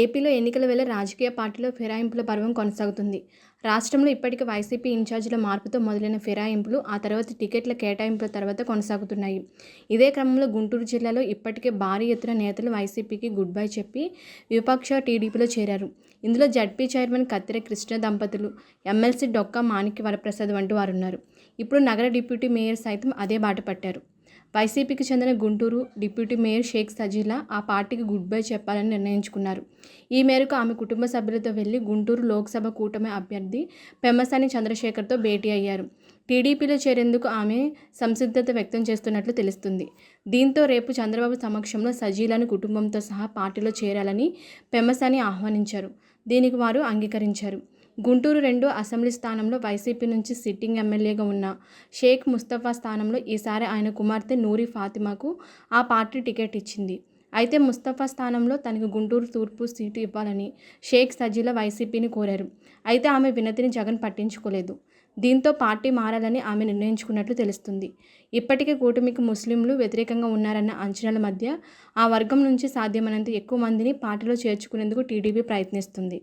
ఏపీలో ఎన్నికల వేళ రాజకీయ పార్టీలో ఫిరాయింపుల పర్వం కొనసాగుతుంది. రాష్ట్రంలో ఇప్పటికే వైసీపీ ఇన్ఛార్జీల మార్పుతో మొదలైన ఫిరాయింపులు ఆ తర్వాత టికెట్ల కేటాయింపుల తర్వాత కొనసాగుతున్నాయి. ఇదే క్రమంలో గుంటూరు జిల్లాలో ఇప్పటికే భారీ ఎత్తున నేతలు వైసీపీకి గుడ్ బై చెప్పి విపక్ష టీడీపీలో చేరారు. ఇందులో జడ్పీ చైర్మన్ కత్తిర కృష్ణ దంపతులు ఎమ్మెల్సీ డొక్కా మాణిక్య వరప్రసాద్ వంటి వారున్నారు. ఇప్పుడు నగర డిప్యూటీ మేయర్ సైతం అదే బాట పట్టారు. వైసీపీకి చెందిన గుంటూరు డిప్యూటీ మేయర్ షేక్ సజీలా ఆ పార్టీకి గుడ్ బై చెప్పాలని నిర్ణయించుకున్నారు. ఈ మేరకు ఆమె కుటుంబ సభ్యులతో వెళ్ళి గుంటూరు లోక్సభ కూటమి అభ్యర్థి పెమ్మసాని చంద్రశేఖర్తో భేటీ అయ్యారు. టీడీపీలో చేరేందుకు ఆమె సంసిద్ధత వ్యక్తం చేస్తున్నట్లు తెలుస్తుంది. దీంతో రేపు చంద్రబాబు సమక్షంలో సజీలాని కుటుంబంతో సహా పార్టీలో చేరాలని పెమ్మసాని ఆహ్వానించారు. దీనికి వారు అంగీకరించారు. గుంటూరు రెండు అసెంబ్లీ స్థానంలో వైసీపీ నుంచి సిట్టింగ్ ఎమ్మెల్యేగా ఉన్న షేక్ ముస్తఫా స్థానంలో ఈసారి ఆయన కుమార్తె నూరి ఫాతిమాకు ఆ పార్టీ టికెట్ ఇచ్చింది. అయితే ముస్తఫా స్థానంలో తనకు గుంటూరు తూర్పు సీటు ఇవ్వాలని షేక్ సజీల వైసీపీని కోరారు. అయితే ఆమె వినతిని జగన్ పట్టించుకోలేదు. దీంతో పార్టీ మారాలని ఆమె నిర్ణయించుకున్నట్లు తెలుస్తుంది. ఇప్పటికే కూటమికి ముస్లింలు వ్యతిరేకంగా ఉన్నారన్న అంచనాల మధ్య ఆ వర్గం నుంచి సాధ్యమైనంత ఎక్కువ మందిని పార్టీలో చేర్చుకునేందుకు టీడీపీ ప్రయత్నిస్తుంది.